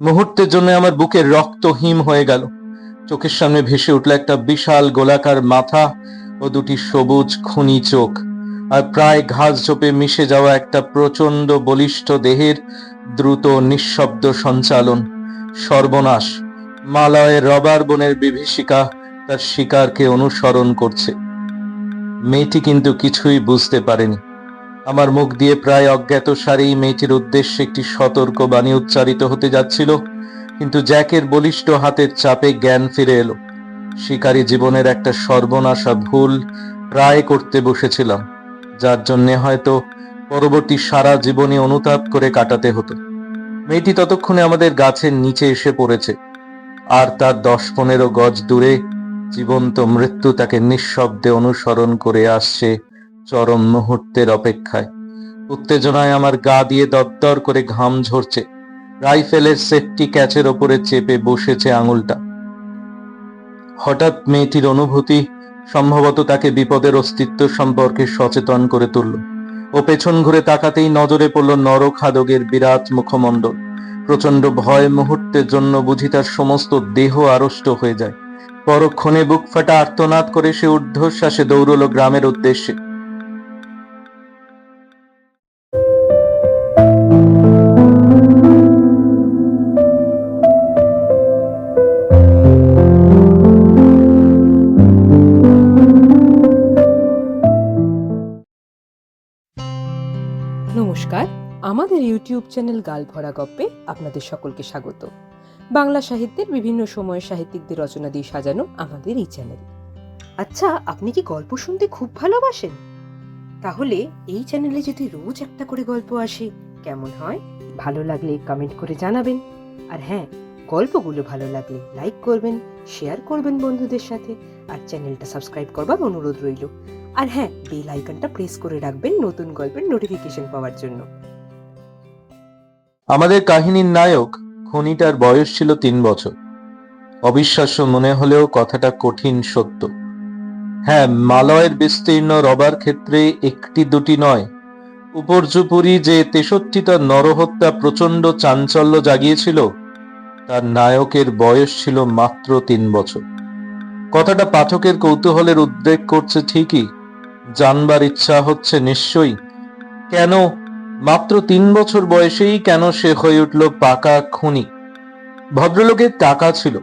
মুহূর্তের জন্য আমার বুকের রক্ত হিম হয়ে গেল। চোখের সামনে ভেসে উঠল একটা বিশাল গোলাকার মাথা ও দুটি সবুজ খুনি চোখ, আর প্রায় ঘাস ঝোপে মিশে যাওয়া একটা প্রচণ্ড বলিষ্ঠ দেহের দ্রুত নিঃশব্দ সঞ্চালন, সর্বনাশ। মালয়ের রবার বনের বিভীষিকা তার শিকারকে অনুসরণ করছে। মেয়েটি কিন্তু কিছুই বুঝতে পারেনি। আমার মুখ দিয়ে প্রায় অজ্ঞাত সারেই মেয়েটির উদ্দেশ্যে একটি সতর্ক বাণী উচ্চারিত হতে যাচ্ছিল, কিন্তু জ্যাকের বলিষ্ঠ হাতের চাপে জ্ঞান ফিরে এলো। শিকারী জীবনের একটা সর্বনাশা ভুল প্রায় করতে বসেছিলাম, যার জন্যে হয়তো পরবর্তী সারা জীবনে অনুতাপ করে কাটাতে হতো। মেয়েটি ততক্ষণে আমাদের গাছের নিচে এসে পড়েছে, আর তার দশ পনেরো গজ দূরে জীবন্ত মৃত্যু তাকে নিঃশব্দে অনুসরণ করে আসছে চরম মুহূর্তের অপেক্ষায়। উত্তেজনায় আমার গা দিয়ে দরদর করে ঘাম ঝরছে। রাইফেলের সেফটি ক্যাচের ওপরে চেপে বসেছে আঙুলটা। হঠাৎ মেয়েটির অনুভূতি সম্ভবত তাকে বিপদের অস্তিত্ব সম্পর্কে সচেতন করে তুলল। ও পেছন ঘুরে তাকাতেই নজরে পড়ল নরখাদকের বিরাট মুখমণ্ডল। প্রচণ্ড ভয় মুহূর্তের জন্য বুঝি তার সমস্ত দেহ আড়ষ্ট হয়ে যায়। পরক্ষণে বুক ফাটা আর্তনাদ করে সে ঊর্ধ্বশ্বাসে দৌড়ল গ্রামের উদ্দেশ্যে। আমাদের ইউটিউব চ্যানেল গাল ভরা গপ্পে আপনাদের সকলকে স্বাগত। বাংলা সাহিত্যের বিভিন্ন সময়ের সাহিত্যিকদের রচনা দিয়ে সাজানো আমাদের এই চ্যানেল। আচ্ছা আপনি কি গল্প শুনতে খুব ভালোবাসেন? তাহলে এই চ্যানেলে যদি রোজ একটা করে গল্প আসে, কেমন হয়? ভালো লাগলে কমেন্ট করে জানাবেন। আর হ্যাঁ গল্পগুলো ভালো লাগলে লাইক করবেন শেয়ার করবেন বন্ধুদের সাথে, আর চ্যানেলটা সাবস্ক্রাইব করবার অনুরোধ রইল। আর হ্যাঁ বেল আইকনটা প্রেস করে রাখবেন নতুন গল্পের নোটিফিকেশন পাওয়ার জন্য। আমাদের কাহিনীর নায়ক খনিটার বয়স ছিল তিন বছর। অবিশ্বাস্য মনে হলেও কথাটা কঠিন সত্য। হ্যাঁ মালয়ের বিস্তীর্ণ রবার ক্ষেত্রে একটি দুটি নয়। উপর্যুপুরি যে তেষট্টিটা নরহত্যা প্রচণ্ড চাঞ্চল্য জাগিয়েছিল, তার নায়কের বয়স ছিল মাত্র তিন বছর। কথাটা পাঠকের কৌতূহলের উদ্বেগ করছে ঠিকই, জানবার ইচ্ছা হচ্ছে নিশ্চয়ই। কেন মাত্র তিন বছর বয়সেই কেন সে হয়ে উঠল পাকা খুনি? ভদ্রলোকের টাকা ছিল,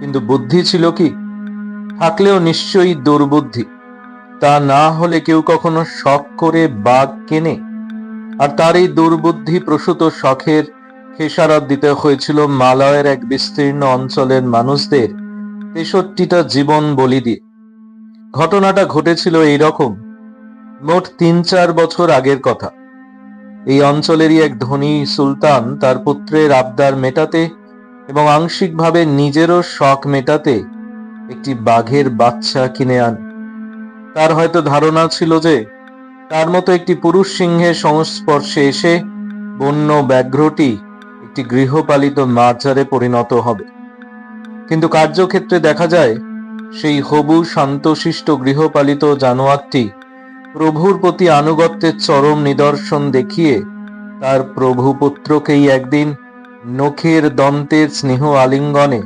কিন্তু বুদ্ধি ছিল কি? থাকলেও নিশ্চয়ই দুর্বুদ্ধি। তা না হলে কেউ কখনো শখ করে বাঘ কেনে। আর তার এই দুর্বুদ্ধি প্রসূত শখের খেসারত দিতে হয়েছিল মালয়ের এক বিস্তীর্ণ অঞ্চলের মানুষদের তেষট্টিটা জীবন বলি দিয়ে। ঘটনাটা ঘটেছিল এই রকম মোট তিন চার বছর আগের কথা। এই অঞ্চলেরই এক ধনী সুলতান তার পুত্রের আবদার মেটাতে এবং আংশিকভাবে নিজেরও শখ মেটাতে একটি বাঘের বাচ্চা কিনে আন। তার হয়তো ধারণা ছিল যে তার মতো একটি পুরুষ সিংহের সংস্পর্শে এসে বন্য ব্যাঘ্রটি একটি গৃহপালিত মার্জারে পরিণত হবে। কিন্তু কার্যক্ষেত্রে দেখা যায়, সেই হবু শান্তশিষ্ট গৃহপালিত জানোয়ারটি প্রভুর প্রতি আনুগত্যের চরম নিদর্শন দেখিয়ে তার প্রভু পুত্রকেই একদিন নখের দন্তের স্নেহ আলিঙ্গনে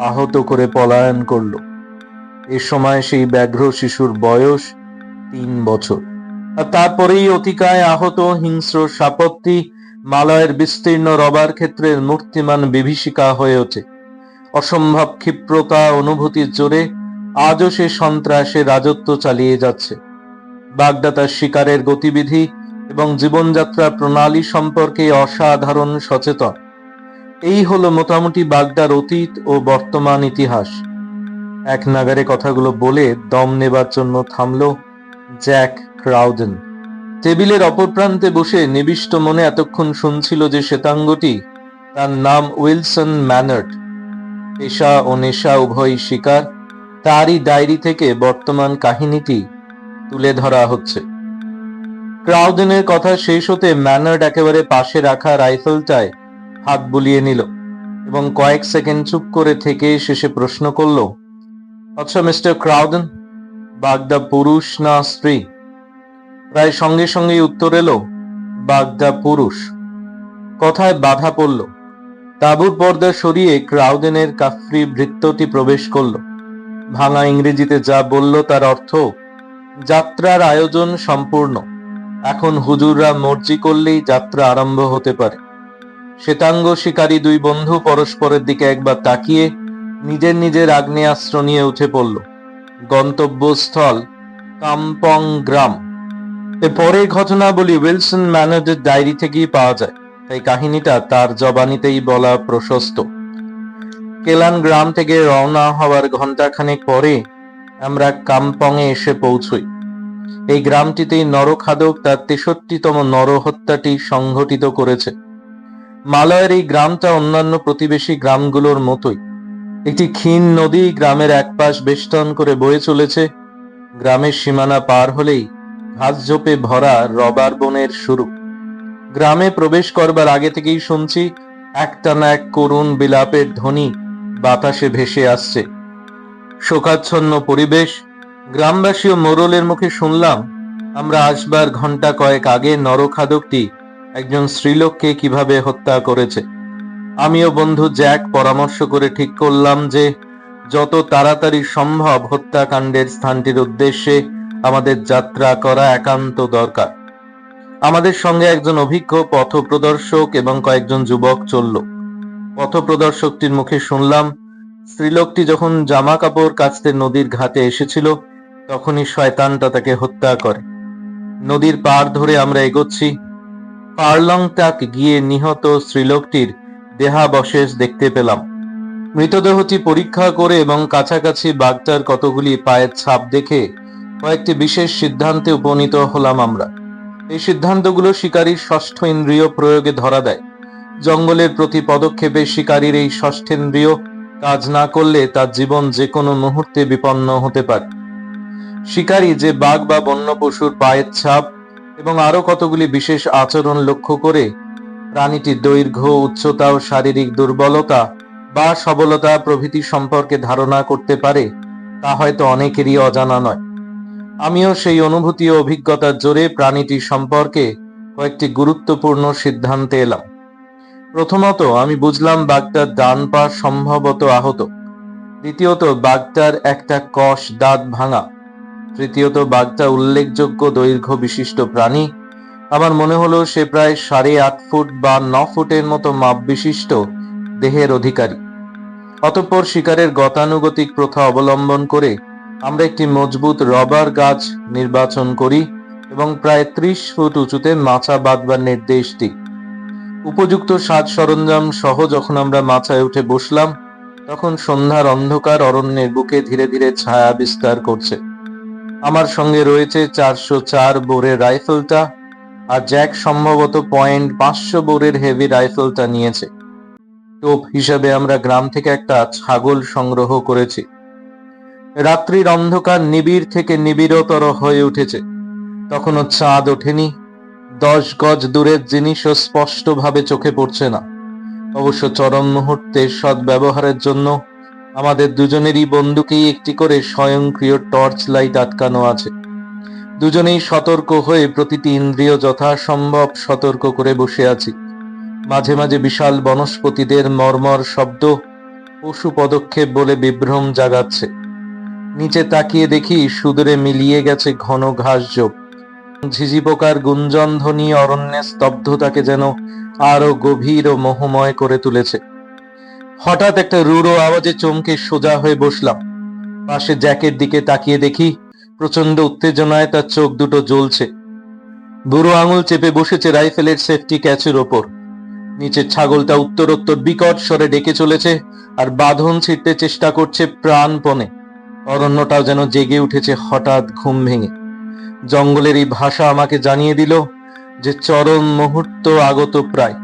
আহত করে পলায়ন করল। এ সময় সেই ব্যাঘ্র শিশুর বয়স তিন বছর। আর তারপরেই অতিকায় আহত হিংস্র সাপত্তি মালয়ের বিস্তীর্ণ রবার ক্ষেত্রের মূর্তিমান বিভীষিকা হয়ে ওঠে। অসম্ভব ক্ষিপ্রতা অনুভূতির জোরে আজও সে সন্ত্রাসে রাজত্ব চালিয়ে যাচ্ছে। বাগদা তার শিকারের গতিবিধি এবং জীবনযাত্রার প্রণালী সম্পর্কে অসাধারণ সচেতন। এই হলো মোটামুটি বাগদার অতীত ও বর্তমান ইতিহাস। এক নাগারে কথাগুলো বলে দম নেবার জন্য থামল জ্যাক ক্রাউডেন। টেবিলের অপর প্রান্তে বসে নিবিষ্ট মনে এতক্ষণ শুনছিল যে শ্বেতাঙ্গটি তার নাম উইলসন ম্যানার্ড। পেশা ও নেশা উভয় শিকার, তারই ডায়েরি থেকে বর্তমান কাহিনীটি তুলে ধরা হচ্ছে। ক্রাউডেনের কথা শেষ হতে ম্যানার্ড একেবারে পাশে রাখা রাইফেলটায় হাত বুলিয়ে নিল এবং কয়েক সেকেন্ড চুপ করে থেকে শেষে প্রশ্ন করল আচ্ছা মিস্টার ক্রাউডেন বাগদা পুরুষ না স্ত্রী? প্রায় সঙ্গে সঙ্গেই উত্তর এলো, বাগদা পুরুষ। কথায় বাধা পড়ল। তাঁবুর পর্দা সরিয়ে ক্রাউডেনের কাফরি বৃত্তটি প্রবেশ করল। ভাঙা ইংরেজিতে যা বলল তার অর্থ যাত্রার আয়োজন সম্পূর্ণ। এখন হুজুররা মর্জি করলেই যাত্রা আরম্ভ হতে পারে। শ্বেতাঙ্গ শিকারী দুই বন্ধু পরস্পরের দিকে একবার তাকিয়ে নিজের নিজের আগ্নেয়াস্ত্র নিয়ে উঠে পড়ল। গন্তব্যস্থল কাম্পং গ্রাম। পরের ঘটনাবলী উইলসন ম্যানার্ডের ডায়েরি থেকেই পাওয়া যায়। তাই কাহিনীটা তার জবানিতেই বলা প্রশস্ত। কেলান গ্রাম থেকে রওনা হওয়ার ঘন্টাখানেক পরে আমরা কাম্পংয়ে এসে পৌঁছই। এই গ্রামটিতেই নরখাদক তার তেষট্টিতম নরহত্যাটি সংঘটিত করেছে। মালয়ের এই গ্রামটা অন্যান্য প্রতিবেশী গ্রামগুলোর মতোই। একটি ক্ষীণ নদী গ্রামের একপাশ বেষ্টন করে বয়ে চলেছে। গ্রামের সীমানা পার হলেই ঘাস ঝোপে ভরা রবার বনের শুরু। গ্রামে প্রবেশ করবার আগে থেকেই শুনছি, একটানা এক করুণ বিলাপের ধ্বনি বাতাসে ভেসে আসছে। শোকাচ্ছন্ন পরিবেশ, গ্রামবাসী ও মোরলের মুখে শুনলাম, আমরা আসবার ঘণ্টা কয়েক আগে নরখাদকটি একজন স্ত্রীলোককে কীভাবে হত্যা করেছে। আমিও বন্ধু জ্যাক পরামর্শ করে ঠিক করলাম যে, যত তাড়াতাড়ি সম্ভব হত্যাকাণ্ডের স্থানটির উদ্দেশ্যে আমাদের যাত্রা করা একান্ত দরকার। আমাদের সঙ্গে একজন অভিজ্ঞ পথপ্রদর্শক এবং কয়েকজন যুবক চলল। পথপ্রদর্শকটির মুখে শুনলাম স্ত্রীলোকটি যখন জামা কাপড় কাচতে নদীর ঘাটে এসেছিল, তখনই শয়তানটা তাকে হত্যা করে। নদীর পার ধরে আমরা এগোচ্ছি। পারলং টাক গিয়ে নিহত স্ত্রীলোকটির দেহাবশেষ দেখতে পেলাম। মৃতদেহটি পরীক্ষা করে এবং কাছাকাছি বাঘটার কতগুলি পায়ের ছাপ দেখে কয়েকটি বিশেষ সিদ্ধান্তে উপনীত হলাম আমরা। এই সিদ্ধান্তগুলো শিকারীর ষষ্ঠ ইন্দ্রিয় প্রয়োগে ধরা দেয়। জঙ্গলের প্রতি পদক্ষেপে শিকারীর এই ষষ্ঠেন্দ্রিয় কাজ না করলে তার জীবন যে কোনো মুহূর্তে বিপন্ন হতে পারে। শিকারী যে বাঘ বা বন্য পশুর পায়ের ছাপ এবং আরও কতগুলি বিশেষ আচরণ লক্ষ্য করে, প্রাণীটির দৈর্ঘ্য, উচ্চতা ও শারীরিক দুর্বলতা বা সবলতা প্রভৃতি সম্পর্কে ধারণা করতে পারে, তা হয়তো অনেকেরই অজানা নয়। আমিও সেই অনুভূতি ও অভিজ্ঞতার জোরে প্রাণীটি সম্পর্কে কয়েকটি গুরুত্বপূর্ণ সিদ্ধান্তে এলাম। প্রথমত, আমি বুঝলাম বাঘটার ডান পা সম্ভবত আহত। দ্বিতীয়ত বাঘটার একটা কষ দাঁত ভাঙা। তৃতীয়ত বাঘটা উল্লেখযোগ্য দৈর্ঘ্য বিশিষ্ট প্রাণী। আমার মনে হলো সে প্রায় সাড়ে আট ফুট বা ন ফুটের মতো মাপ বিশিষ্ট দেহের অধিকারী। অতঃপর শিকারের গতানুগতিক প্রথা অবলম্বন করে আমরা একটি মজবুত রবার গাছ নির্বাচন করি এবং প্রায় ত্রিশ ফুট উঁচুতে মাচা বাঁধবার নির্দেশ দিই। উপযুক্ত সাজ সরঞ্জাম সহ যখন আমরা মাচায় উঠে বসলাম, তখন সন্ধ্যার অন্ধকার অরণ্যের বুকে ধীরে ধীরে ছায়া বিস্তার করছে। আমার সঙ্গে রয়েছে চারশো চার বোরের রাইফেলটা আর জ্যাক সম্ভবত পয়েন্ট পাঁচশো বোরের হেভি রাইফেলটা নিয়েছে। টোপ হিসাবে আমরা গ্রাম থেকে একটা ছাগল সংগ্রহ করেছি। রাত্রির অন্ধকার নিবিড় থেকে নিবিড়তর হয়ে উঠেছে। তখনও চাঁদ ওঠেনি দশ গজ দূরের জিনিসও স্পষ্টভাবে চোখে পড়ছে না। অবশ্য চরম মুহূর্তে সদ্ব্যবহারের জন্য আমাদের দুজনেরই বন্দুকেই একটি করে স্বয়ংক্রিয় টর্চ লাইট আটকানো আছে। দুজনেই সতর্ক হয়ে প্রতিটি ইন্দ্রিয় যথাসম্ভব সতর্ক করে বসে আছি। মাঝে মাঝে বিশাল বনস্পতিদের মর্মর শব্দ পশু পদক্ষেপ বলে বিভ্রম জাগাচ্ছে। নিচে তাকিয়ে দেখি সুদূরে মিলিয়ে গেছে ঘন ঘাস জোপ। ঝিঝি পোকার গুঞ্জন ধ্বনি অরণ্যের স্তব্ধতাকে যেন আরও গভীর ও মোহময় করে তুলেছে। হঠাৎ একটা রুড়ো আওয়াজে চমকে সোজা হয়ে বসলাম। পাশে জ্যাকের দিকে তাকিয়ে দেখি প্রচণ্ড উত্তেজনায় তার চোখ দুটো জ্বলছে। বুড়ো আঙুল চেপে বসেছে রাইফেলের সেফটি ক্যাচের ওপর। নিচের ছাগলটা উত্তরোত্তর বিকট স্বরে ডেকে চলেছে আর বাঁধন ছিঁড়তে চেষ্টা করছে প্রাণপণে। অরণ্যটাও যেন জেগে উঠেছে হঠাৎ ঘুম ভেঙে। জঙ্গলের এই ভাষা আমাকে জানিয়ে দিল যে চরম মুহূর্ত আগত প্রায়।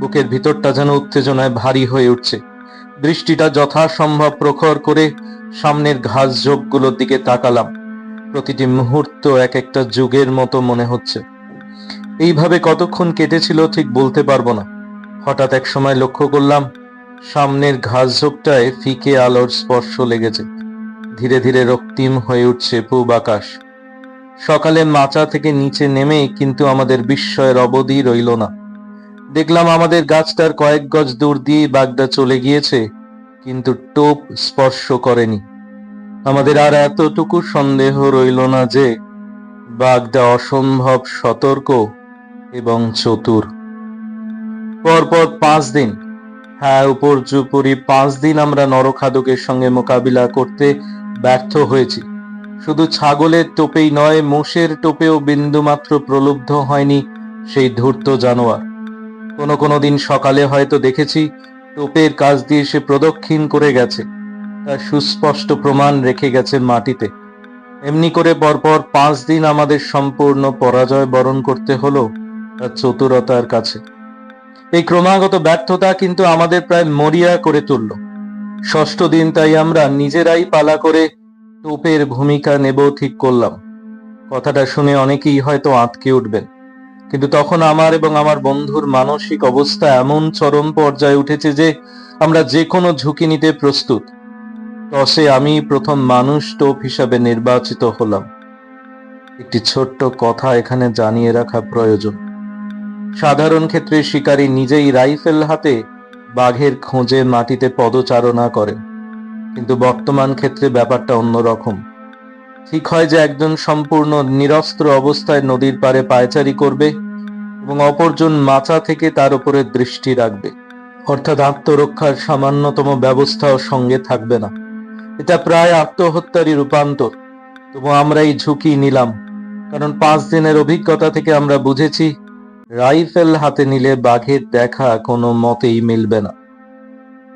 বুকের ভিতরটা যেন উত্তেজনায় ভারী হয়ে উঠছে। দৃষ্টিটা যথাসম্ভব প্রখর করে সামনের ঘাস ঝোপগুলোর দিকে তাকালাম। প্রতিটি মুহূর্ত এক একটা যুগের মতো মনে হচ্ছে। এইভাবে কতক্ষণ কেটেছিল ঠিক বলতে পারব না। হঠাৎ এক সময় লক্ষ্য করলাম, সামনের ঘাস ঝোপটায় ফিকে আলোর স্পর্শ লেগেছে। ধীরে ধীরে রক্তিম হয়ে উঠছে পূব আকাশ। সকালে মাচা থেকে নিচে নেমে কিন্তু আমাদের বিস্ময়ের অবধি রইল না। দেখলাম আমাদের গাছটার কয়েক গজ দূর দিয়ে বাঘটা চলে গিয়েছে, কিন্তু টোপ স্পর্শ করেনি। আমাদের আর এতটুকু সন্দেহ রইল না যে বাঘটা অসম্ভব সতর্ক এবং চতুর। পরপর পাঁচ দিন হ্যাঁ উপর্যুপরি পাঁচ দিন আমরা নরখাদকের সঙ্গে মোকাবিলা করতে ব্যর্থ হয়েছি। শুধু ছাগলের টোপেই নয়, মোষের টোপেও বিন্দুমাত্র প্রলুব্ধ হয়নি সেই ধূর্ত জানোয়ার। কোনো কোনো দিন সকালে হয়তো দেখেছি টোপের কাজ দিয়ে সে প্রদক্ষিণ করে গেছে, তার সুস্পষ্ট প্রমাণ রেখে গেছে মাটিতে। এমনি করে পরপর পাঁচ দিন আমাদের সম্পূর্ণ পরাজয় বরণ করতে হলো তার চতুরতার কাছে। এই ক্রমাগত ব্যর্থতা কিন্তু আমাদের প্রায় মরিয়া করে তুলল। ষষ্ঠ দিন তাই আমরা নিজেরাই পালা করে টোপের ভূমিকা নেব ঠিক করলাম। কথাটা শুনে অনেকেই হয়তো আঁতকে উঠবেন। কিন্তু তখন আমার এবং আমার বন্ধুর মানসিক অবস্থা এমন চরম পর্যায়ে উঠেছে যে আমরা যে কোনো ঝুঁকি নিতে প্রস্তুত। টসে আমি প্রথম মানুষ টোপ হিসাবে নির্বাচিত হলাম। একটি ছোট্ট কথা এখানে জানিয়ে রাখা প্রয়োজন। সাধারণ ক্ষেত্রে শিকারী নিজেই রাইফেল হাতে বাঘের খোঁজে মাটিতে পদচারণা করেন। কিন্তু বর্তমান ক্ষেত্রে ব্যাপারটা অন্যরকম। ঠিক হয় যে একজন সম্পূর্ণ নিরস্ত্র অবস্থায় নদীর পাড়ে পায়চারি করবে এবং অপরজন মাচা থেকে তার উপরে দৃষ্টি রাখবে। অর্থাৎ আত্মরক্ষার সামান্যতম ব্যবস্থাও সঙ্গে থাকবে না। এটা প্রায় আত্মহত্যারই রূপান্তর। তবু আমরা এই ঝুঁকি নিলাম। কারণ পাঁচ দিনের অভিজ্ঞতা থেকে আমরা বুঝেছি, রাইফেল হাতে নিলে বাঘের দেখা কোনো মতেই মিলবে না।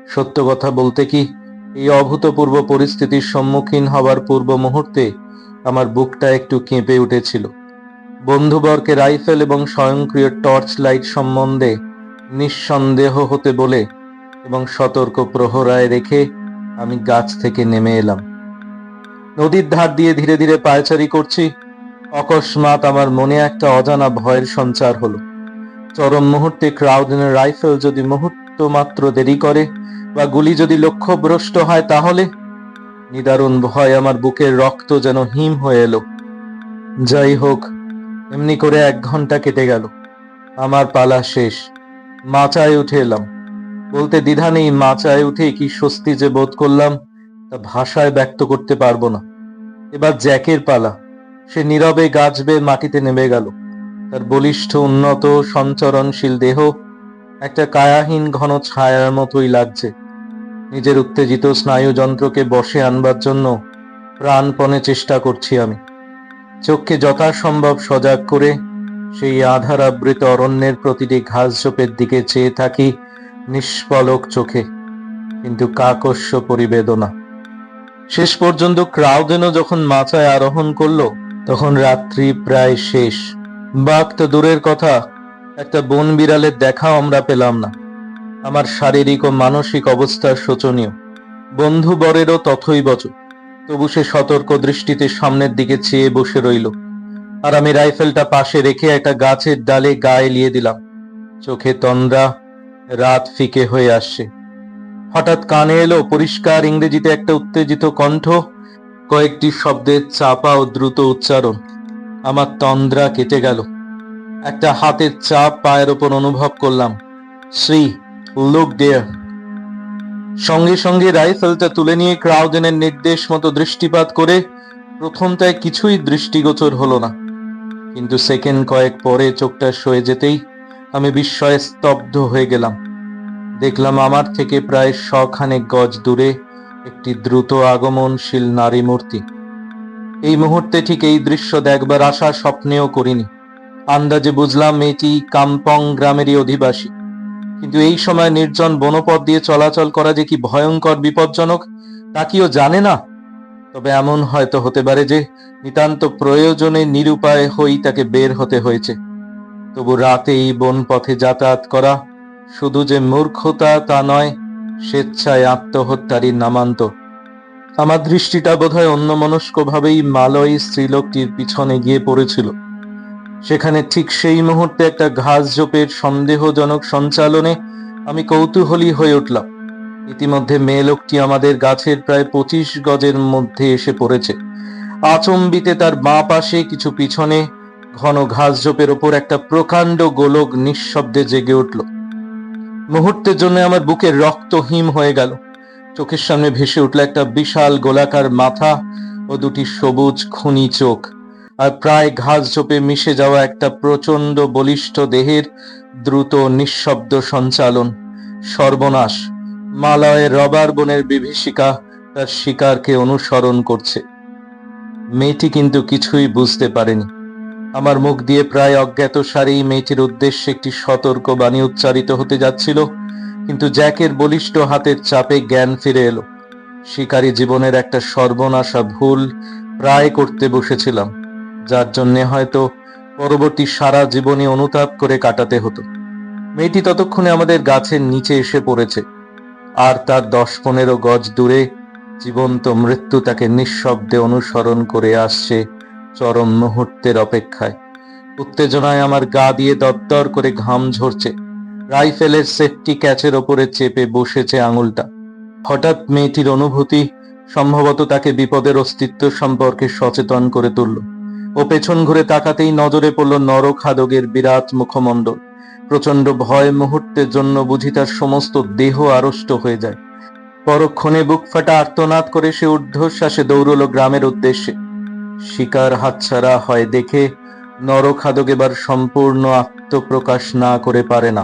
সত্য কথা বলতে কি এই অভূতপূর্ব পরিস্থিতির সম্মুখীন হওয়ার পূর্ব মুহূর্তে আমার বুকটা একটু কেঁপে উঠেছিল। বন্ধুবরকে রাইফেল এবং স্বয়ংক্রিয় টর্চ লাইট সম্বন্ধে নিঃসন্দেহ হতে বলে এবং সতর্ক প্রহরায় রেখে আমি গাছ থেকে নেমে এলাম। নদীর ধার দিয়ে ধীরে ধীরে পায়চারি করছি। অকস্মাৎ আমার মনে একটা অজানা ভয়ের সঞ্চার হলো। চরম মুহূর্তে ক্রাউডেনের রাইফেল যদি মুহূর্ত মাত্র দেরি করে বা গুলি যদি লক্ষ্যভ্রষ্ট হয় তাহলে? নিদারুণ ভয় আমার বুকের রক্ত যেন হিম হয়ে এলো। যাই হোক, এমনি করে এক ঘণ্টা কেটে গেল। আমার পালা শেষ। মাচায় উঠে এলাম। বলতে দ্বিধা নেই, মাচায় উঠে কি স্বস্তি যে বোধ করলাম, তা ভাষায় ব্যক্ত করতে পারব না। এবার জ্যাকের পালা। সে নীরবে গাছবে, মাটিতে নেমে গেল। তার বলিষ্ঠ, উন্নত, সঞ্চরণশীল দেহ একটা কায়াহীন ঘন ছায়ার মতোই লাগছে। নিজের উত্তেজিত স্নায়ুযন্ত্রকে বসে আনবার জন্য প্রাণপণে চেষ্টা করছি আমি। চোখকে যথাসম্ভব সজাগ করে সেই আধার আবৃত অরণ্যের প্রতিটি ঘাস ঝোপের দিকে চেয়ে থাকি নিষ্পলক চোখে, কিন্তু কাকস্য পরিবেদনা। শেষ পর্যন্ত ক্রাউডেনও যখন মাচায় আরোহণ করল, তখন রাত্রি প্রায় শেষ। বাঘ তো দূরের কথা, একটা বন বিড়ালের দেখাও আমরা পেলাম না। আমার শারীরিক ও মানসিক অবস্থা শোচনীয়। বন্ধু বরেরও তথই বচ তবু সে সতর্ক দৃষ্টিতে সামনের দিকে চেয়ে বসে রইল। আর আমি রাইফেলটা পাশে রেখে একটা গাছের ডালে গায়ে লিয়ে দিলাম। চোখে তন্দ্রা, রাত ফিকে হয়ে আসছে। হঠাৎ কানে এলো পরিষ্কার ইংরেজিতে একটা উত্তেজিত কণ্ঠ, কয়েকটি শব্দের চাপা ও দ্রুত উচ্চারণ। আমার তন্দ্রা কেটে গেল। একটা হাতের চাপ পায়ের ওপর অনুভব করলাম। শ্রী লুক দেয়ার সঙ্গে সঙ্গে রাইফেলটা তুলে নিয়ে ক্রাউডেনের নির্দেশ মতো দৃষ্টিপাত করে প্রথমটায় কিছুই দৃষ্টিগোচর হলো না। কিন্তু সেকেন্ড কয়েক পরে চোখটা সয়ে যেতেই আমি বিস্ময়ে স্তব্ধ হয়ে গেলাম। দেখলাম আমার থেকে প্রায় শখানেক গজ দূরে একটি দ্রুত আগমনশীল নারী মূর্তি। এই মুহূর্তে ঠিক এই দৃশ্য দেখবার আশা স্বপ্নেও করিনি। আন্দাজে বুঝলাম মেয়েটি কাম্পং গ্রামেরই অধিবাসী। কিন্তু এই সময় নির্জন বনপথ দিয়ে চলাচল করা যে কি ভয়ঙ্কর, বিপজ্জনক, তা কিও জানে না? তবে এমন হয়তো হতে পারে যে নিতান্ত প্রয়োজনে নিরুপায় হই তাকে বের হতে হয়েছে। তবু রাতে এই বন পথে যাতায়াত করা শুধু যে মূর্খতা তা নয়, স্বেচ্ছায় আত্মহত্যারই নামান্ত। আমার দৃষ্টিটা বোধহয় অন্যমনস্কভাবেই মালয়ী স্ত্রীলোকটির পিছনে গিয়ে পড়েছিল। সেখানে ঠিক সেই মুহূর্তে একটা ঘাস ঝোপের সন্দেহজনক সঞ্চালনে আমি কৌতূহলী হয়ে উঠলাম। ইতিমধ্যে মেয়ে লোকটি আমাদের গাছের প্রায় পঁচিশ গজের মধ্যে এসে পড়েছে। আচম্বিতে তার বাঁ পাশে কিছু পিছনে ঘন ঘাস ঝোপের ওপর একটা প্রকাণ্ড গোলক নিঃশব্দে জেগে উঠল। মুহূর্তের জন্য আমার বুকের রক্ত হিম হয়ে গেল। চোখের সামনে ভেসে উঠল একটা বিশাল গোলাকার মাথা ও দুটি সবুজ, খুনি চোখ। আর প্রায় ঘাস ঝোপে মিশে যাওয়া একটা প্রচণ্ড বলিষ্ঠ দেহের দ্রুত নিঃশব্দ সঞ্চালন। সর্বনাশ। মালয়ের রবার বনের বিভীষিকা তার শিকারকে অনুসরণ করছে। মেয়েটি কিন্তু কিছুই বুঝতে পারেনি। আমার মুখ দিয়ে প্রায় অজ্ঞাত সারেই মেয়েটির উদ্দেশ্যে একটি সতর্ক বাণী উচ্চারিত হতে যাচ্ছিল, কিন্তু জ্যাকের বলিষ্ঠ হাতের চাপে জ্ঞান ফিরে এলো। শিকারী জীবনের একটা সর্বনাশা ভুল প্রায় করতে বসেছিলাম। যার জন্যে হয়তো পরবর্তী সারা জীবনে অনুতাপ করে কাটাতে হতো। মেয়েটি ততক্ষণে আমাদের গাছের নিচে এসে পড়েছে, আর তার দশ পনেরো গজ দূরে জীবন্ত মৃত্যু তাকে নিঃশব্দে অনুসরণ করে আসছে চরম মুহূর্তের অপেক্ষায়। উত্তেজনায় আমার গা দিয়ে দরদর করে ঘাম ঝরছে। রাইফেলের সেফটি ক্যাচের ওপরে চেপে বসেছে আঙুলটা। হঠাৎ মেয়েটির অনুভূতি সম্ভবত তাকে বিপদের অস্তিত্ব সম্পর্কে সচেতন করে তুলল। ও পেছন ঘুরে তাকাতেই নজরে পড়ল নরখাদকের বিরাট মুখমণ্ডল। প্রচণ্ড ভয় মুহূর্তের জন্য বুঝি তার সমস্ত দেহ আড়ষ্ট হয়ে যায়। পরক্ষণে বুক ফাটা আর্তনাদ করে সে ঊর্ধ্বশ্বাসে দৌড়ল গ্রামের উদ্দেশ্যে। শিকার হাতছাড়া হয় দেখে নরখাদক এবার সম্পূর্ণ আত্মপ্রকাশ না করে পারে না।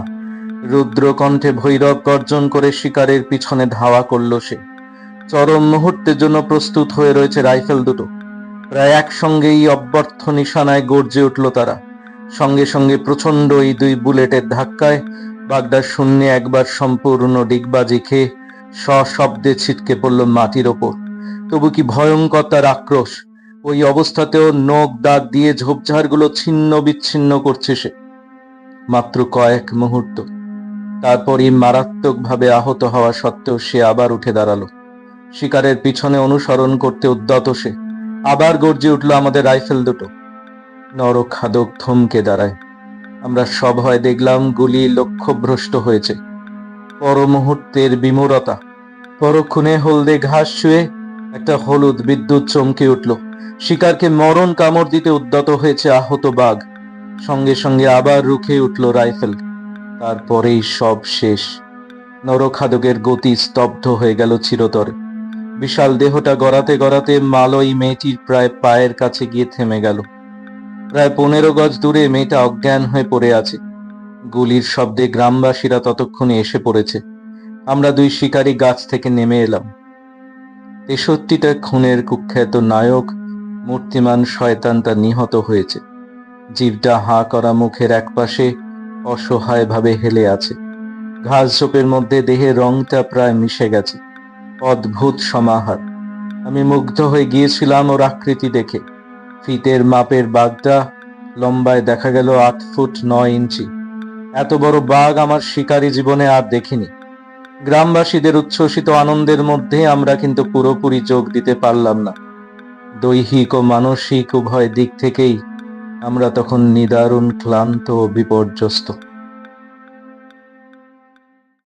রুদ্রকণ্ঠে ভৈরব গর্জন করে শিকারের পিছনে ধাওয়া করল সে। চরম মুহূর্তের জন্য প্রস্তুত হয়ে রয়েছে রাইফেল দুটো। প্রায় একসঙ্গেই অব্যর্থ নিশানায় গর্জে উঠল তারা। সঙ্গে সঙ্গে প্রচণ্ড এই দুই বুলেটের ধাক্কায় বাগদার শূন্যে একবার সম্পূর্ণ ডিগবাজি খেয়ে সশব্দে ছিটকে পড়ল মাটির ওপর। তবু কি ভয়ঙ্কর তার আক্রোশ? ওই অবস্থাতেও নখ দাঁত দিয়ে ঝোপঝাড়গুলো ছিন্ন বিচ্ছিন্ন করছে সে। মাত্র কয়েক মুহূর্ত। তারপরই মারাত্মকভাবে আহত হওয়া সত্ত্বেও সে আবার উঠে দাঁড়াল। শিকারের পিছনে অনুসরণ করতে উদ্যত সে। আবার গর্জে উঠল আমাদের রাইফেল দুটো। নরখাদক থমকে দাঁড়ায়। আমরা সভয় দেখলাম গুলি লক্ষ্যভ্রষ্ট হয়েছে। পর মুহূর্তের বিমূরতা পরক্ষণে হলদে ঘাস শুয়ে একটা হলুদ বিদ্যুৎ চমকে উঠল। শিকারকে মরণ কামড় দিতে উদ্যত হয়েছে আহত বাঘ। সঙ্গে সঙ্গে আবার রুখে উঠল রাইফেল। তারপরেই সব শেষ। নরখাদকের গতি স্তব্ধ হয়ে গেল চিরতরে। বিশাল দেহটা গড়াতে গড়াতে মালই মেয়েটির প্রায় পায়ের কাছে গিয়ে থেমে গেল। প্রায় পনেরো গজ দূরে মেয়েটা অজ্ঞান হয়ে পড়ে আছে। গুলির শব্দে গ্রামবাসীরা ততক্ষণে এসে পড়েছে। আমরা দুই শিকারী গাছ থেকে নেমে এলাম। তেষট্টিটা খুনের কুখ্যাত নায়ক, মূর্তিমান শয়তান তা নিহত হয়েছে। জীবটা হাঁ করা মুখের একপাশে অসহায়ভাবে হেলে আছে। ঘাস ঝোপের মধ্যে দেহের রংটা প্রায় মিশে গেছে। অদ্ভুত সমাহার। আমি মুগ্ধ হয়ে গিয়েছিলাম ওর আকৃতি দেখে। ফিতের মাপের বাঘটা লম্বায় দেখা গেল আট ফুট নয় ইঞ্চি। এত বড় বাঘ আমার শিকারী জীবনে আর দেখিনি। গ্রামবাসীদের উচ্ছ্বসিত আনন্দের মধ্যে আমরা কিন্তু পুরোপুরি যোগ দিতে পারলাম না। দৈহিক ও মানসিক উভয় দিক থেকেই আমরা তখন নিদারুণ ক্লান্ত ও বিপর্যস্ত।